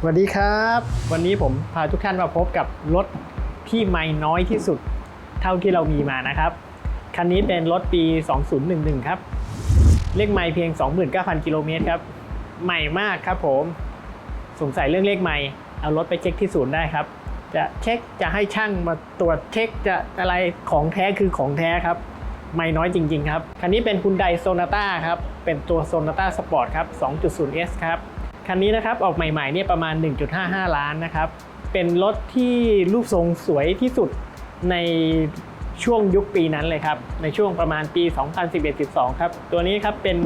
สวัสดีครับ วันนี้ผมพาทุกท่านมาพบกับรถที่ไม่น้อยที่สุดเท่าที่เรามีมานะครับ คันนี้เป็นรถปี 2011 ครับ เลขไม่เพียง 29,000 กิโลเมตรครับ ใหม่มากครับผม สงสัยเรื่องเลขไม่เอารถไปเช็คที่ศูนย์ได้ครับ จะเช็คจะให้ช่างมาตรวจเช็คจะอะไรของแท้คือของแท้ครับไม่น้อยจริง ๆ ครับ คันนี้เป็น Hyundai Sonata ครับ เป็นตัว Sonata Sport ครับ 2.0S ครับ คันนี้นะครับออกใหม่ๆเนี่ยประมาณ 1.55 ล้านนะครับ เป็นรถที่รูปทรงสวยที่สุดในช่วงยุคปีนั้นเลยครับ ในช่วงประมาณปี 2011-12 ครับ ตัวนี้ครับเป็น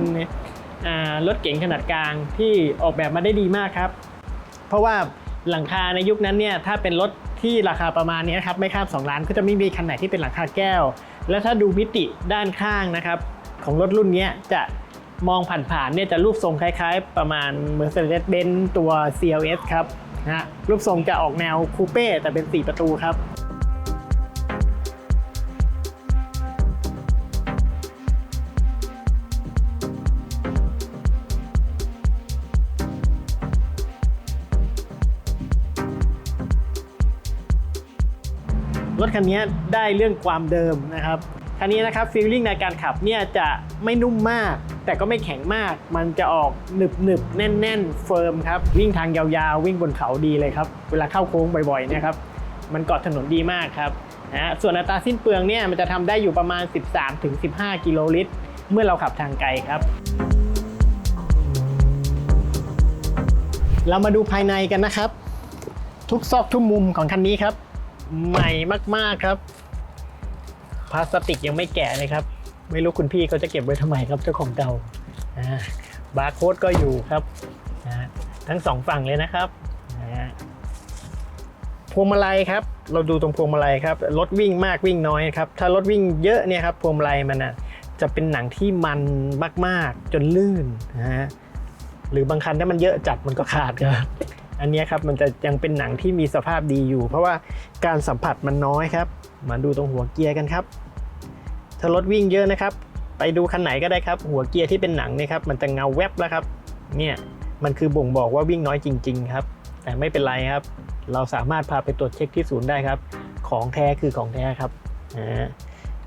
รถเก๋งขนาดกลางที่ออกแบบมาได้ดีมากครับ เพราะว่าหลังคาในยุคนั้นเนี่ยถ้าเป็นรถที่ราคาประมาณนี้ครับไม่ข้าม 2 ล้านก็จะไม่มีคันไหนที่เป็นหลังคาแก้ว และถ้าดูมิติด้านข้างนะครับของรถรุ่นนี้จะ มองผ่านๆเนี่ยจะรูปทรงคล้ายๆ ประมาณ Mercedes-Benz ตัว CLS ครับนะฮะรูปทรงจะออกแนวคูเป้แต่เป็น 4 ประตูครับรถคันนี้ได้เรื่องความเดิมนะครับ คันนี้นะครับฟีลลิ่งในการขับเนี่ยจะไม่นุ่มมาก แต่ก็ไม่แข็งมาก มันจะออกหนึบหนึบแน่นแน่นเฟิร์มครับ วิ่งทางยาวๆ วิ่งบนเขาดีเลยครับ เวลาเข้าโค้งบ่อยๆเนี่ยครับ มันเกาะถนนดีมากครับนะส่วนอัตราสิ้นเปลืองเนี่ยมันจะทำได้อยู่ประมาณ 13-15 กิโลลิตร เมื่อเราขับทางไกลครับเรามาดูภายในกันนะครับ ทุกซอกทุกมุมของคันนี้ครับ ใหม่มากๆครับ พลาสติกยังไม่แกะเลยครับ ไม่รู้คุณพี่เขาจะเก็บไว้ทำไมครับเจ้าของเก่าบาร์โค้ดก็อยู่ครับทั้งสองฝั่งเลยนะครับพวงมาลัยครับ เราดูตรงพวงมาลัยครับรถวิ่งมากวิ่งน้อยครับถ้ารถวิ่งเยอะเนี่ยครับพวงมาลัยมันอะจะเป็นหนังที่มันมากๆจนลื่นนะฮะหรือบางคันถ้ามันเยอะจัดมันก็ขาดครับอันนี้ครับมันจะยังเป็นหนังที่มีสภาพดีอยู่ เพราะว่าการสัมผัสมันน้อยครับ มาดูตรงหัวเกียร์กันครับ ถ้ารถวิ่งเยอะนะครับ ไปดูคันไหนก็ได้ครับ หัวเกียร์ที่เป็นหนังเนี่ยครับ มันจะเงาแวบแล้วครับ เนี่ย มันคือบ่งบอกว่าวิ่งน้อยจริง ๆ ครับ แต่ไม่เป็นไรครับ เราสามารถพาไปตรวจเช็คที่ศูนย์ได้ครับ ของแท้คือของแท้ครับอ่า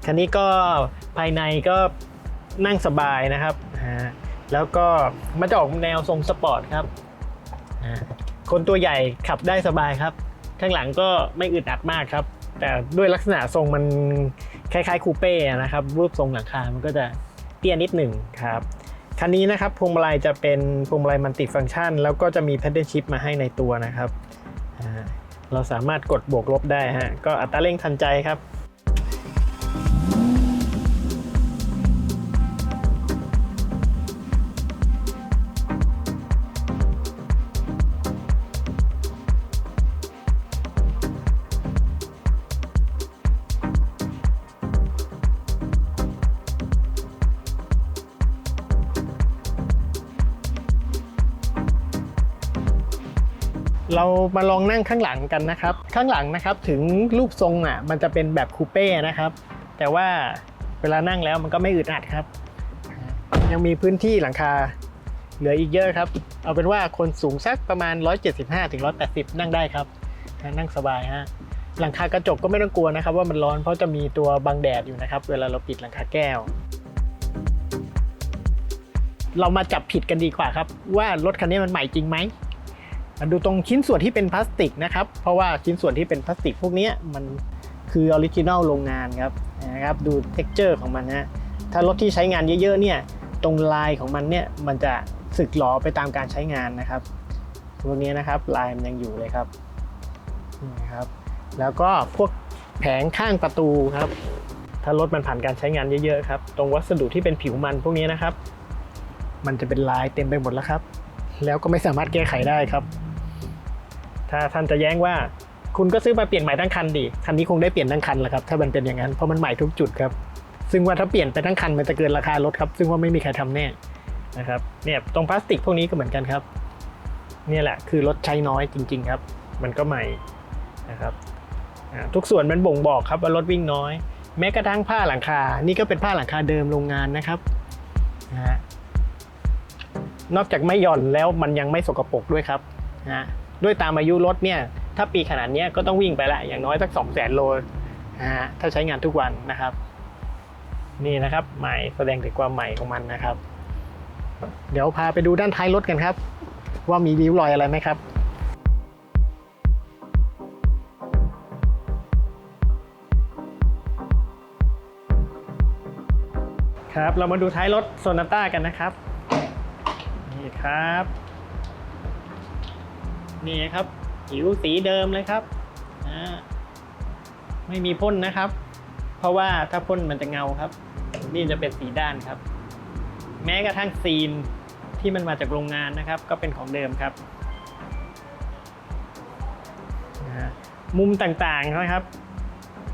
คันนี้ก็ภายในก็นั่งสบายนะครับอ่าแล้วก็มันจะออกแนวทรงสปอร์ตครับอ่าคนตัวใหญ่ขับได้สบายครับ ข้างหลังก็ไม่อึดอัดมากครับ แต่ด้วยลักษณะทรงมัน คล้ายๆคูเป้นะครับรูปทรงหลังคา มันก็จะเตี้ยนิดหนึ่งครับคันนี้นะครับพวงมาลัยจะเป็นพวงมาลัยมันติฟังก์ชัน แล้วก็จะมีแพดเดิลชิพมาให้ในตัวนะครับเราสามารถกดบวกลบได้ฮะก็อัตราเร่งทันใจครับ เรามาลองนั่งข้างหลังกันนะครับ ข้างหลังนะครับถึงรูปทรงอะมันจะเป็นแบบคูเป้นะครับ แต่ว่าเวลานั่งแล้วมันก็ไม่อึดอัดครับ ยังมีพื้นที่หลังคาเหลืออีกเยอะครับ เอาเป็นว่าคนสูงสักประมาณ 175ถึง180 นั่งได้ครับ นั่งสบายฮะหลังคากระจกก็ไม่ต้องกลัวนะครับ ว่ามันร้อนเพราะจะมีตัวบังแดดอยู่นะครับ เวลาเราปิดหลังคาแก้ว เรามาจับผิดกันดีกว่าครับ ว่ารถคันนี้มันใหม่จริงไหม มาดูตรงชิ้นส่วนที่เป็นพลาสติกนะครับ เพราะว่าชิ้นส่วนที่เป็นพลาสติกพวกนี้มันคือออริจินัลโรงงานครับนะครับดูเท็กเจอร์ของมันนะถ้ารถที่ใช้งานเยอะๆเนี่ยตรงลายของมันเนี่ยมันจะสึกหลอไปตามการใช้งานนะครับพวกนี้นะครับลายมันยังอยู่เลยครับนี่นะครับ แล้วก็พวกแผงข้างประตูครับ ถ้ารถมันผ่านการใช้งานเยอะๆครับ ตรงวัสดุที่เป็นผิวมันพวกนี้นะครับ มันจะเป็นลายเต็มไปหมดแล้วครับ แล้วก็ไม่สามารถแก้ไขได้ครับ ถ้าท่านจะแย้งว่าคุณก็ซื้อมาเปลี่ยนใหม่ทั้งคันดิคันนี้คงได้เปลี่ยนทั้งคันแหละครับ ถ้ามันเป็นอย่างนั้น เพราะมันใหม่ทุกจุดครับ ซึ่งว่าถ้าเปลี่ยนไปทั้งคันมันจะเกินราคารถครับ ซึ่งว่าไม่มีใครทำแน่นะครับ เนี่ยตรงพลาสติกพวกนี้ก็เหมือนกันครับ เนี่ยแหละคือรถใช้น้อยจริง ๆ ครับ มันก็ใหม่นะครับทุกส่วนมันบ่งบอกครับว่ารถวิ่งน้อย แม้กระทั่งผ้าหลังคา นี่ก็เป็นผ้าหลังคาเดิมโรงงานนะครับนะฮะนอกจากไม่หย่อนแล้วมันยังไม่สกปรกด้วยครับนะ ด้วยตามอายุรถเนี่ยถ้าปีขนาดนี้ก็ต้องวิ่งไปละอย่างน้อยสัก2 0 0 0 0 0โลนะฮะถ้าใช้งานทุกวันนะครับ นี่นะครับใหม่แสดงถึงความใหม่ของมันนะครับ เดี๋ยวพาไปดูด้านท้ายรถกันครับ ว่ามีริ้วรอยอะไรไหมครับครับ เรามาดูท้ายรถโซนาต้ากันนะครับ นี่ครับ นี่ครับผิวสีเดิมเลยครับไม่มีพ่นนะครับ เพราะว่าถ้าพ่นมันจะเงาครับ นี่จะเป็นสีด้านครับ แม้กระทั่งซีนที่มันมาจากโรงงานนะครับ ก็เป็นของเดิมครับมุมต่างๆนะครับ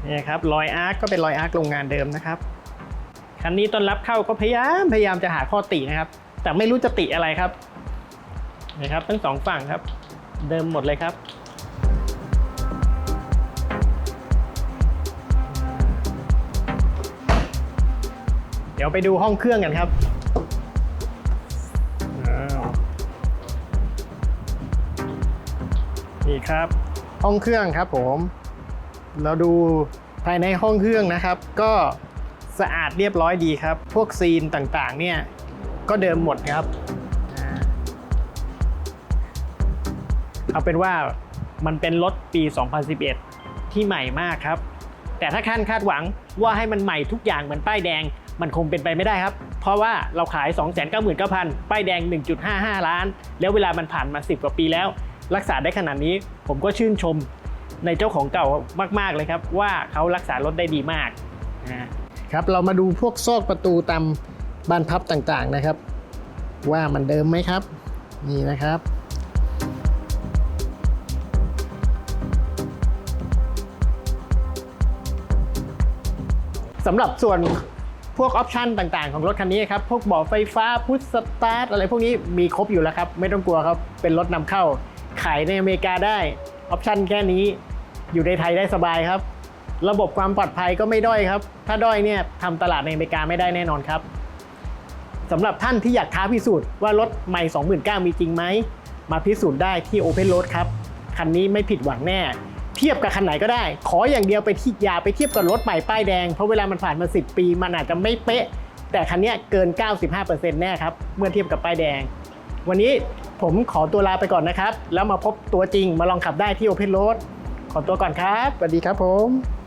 นี่ครับรอยอาร์คก็เป็นรอยอาร์คโรงงานเดิมนะครับคันนี้ต้นรับเข้าก็พยายามพยายามจะหาข้อตินะครับ แต่ไม่รู้จะติอะไรครับนี่ครับทั้งสองฝั่งครับ เดิมหมดเลยครับ เดี๋ยวไปดูห้องเครื่องกันครับนี่ครับ ห้องเครื่องครับผม เราดูภายในห้องเครื่องนะครับ ก็สะอาดเรียบร้อยดีครับ พวกซีนต่างๆ เนี่ย ก็เดิมหมดครับ เอาเป็นว่ามันเป็นรถปี 2011 ที่ใหม่มากครับ แต่ถ้าท่านคาดหวังว่าให้มันใหม่ทุกอย่างเหมือนป้ายแดง มันคงเป็นไปไม่ได้ครับ เพราะว่าเราขาย 299,000 ป้ายแดง 1.55 ล้าน แล้วเวลามันผ่านมา 10 กว่าปีแล้ว รักษาได้ขนาดนี้ผมก็ชื่นชมในเจ้าของเก่ามากๆเลยครับ ว่าเขารักษารถได้ดีมากนะครับเรามาดูพวกซอกประตูตามบานพับต่างๆนะครับ ว่ามันเดิมไหมครับ นี่นะครับ สำหรับส่วนพวกออปชันต่างๆ ของรถคันนี้ครับ พวกเบาะไฟฟ้าพุทสตาร์ทอะไรพวกนี้มีครบอยู่แล้วครับ ไม่ต้องกลัวครับ เป็นรถนำเข้า ขายในอเมริกาได้ ออปชันแค่นี้ อยู่ในไทยได้สบายครับ ระบบความปลอดภัยก็ไม่ด้อยครับ ถ้าด้อยเนี่ยทำตลาดในอเมริกาไม่ได้แน่นอนครับสำหรับท่านที่อยากท้าพิสูจน์ว่ารถใหม่ 29,000มีจริงไหม มาพิสูจน์ได้ที่ Open Road ครับ คันนี้ไม่ผิดหวังแน่ เทียบกับคันไหนก็ได้ ขออย่างเดียวไปที่ยาไปเทียบกับรถใหม่ป้ายแดง เพราะเวลามันผ่านมา 10 ปี มันอาจจะไม่เป๊ะ แต่คันนี้เกิน 95%แน่ครับ เมื่อเทียบกับป้ายแดง วันนี้ผมขอตัวลาไปก่อนนะครับ แล้วมาพบตัวจริงมาลองขับได้ที่ Open Road ขอตัวก่อนครับสวัสดีครับผม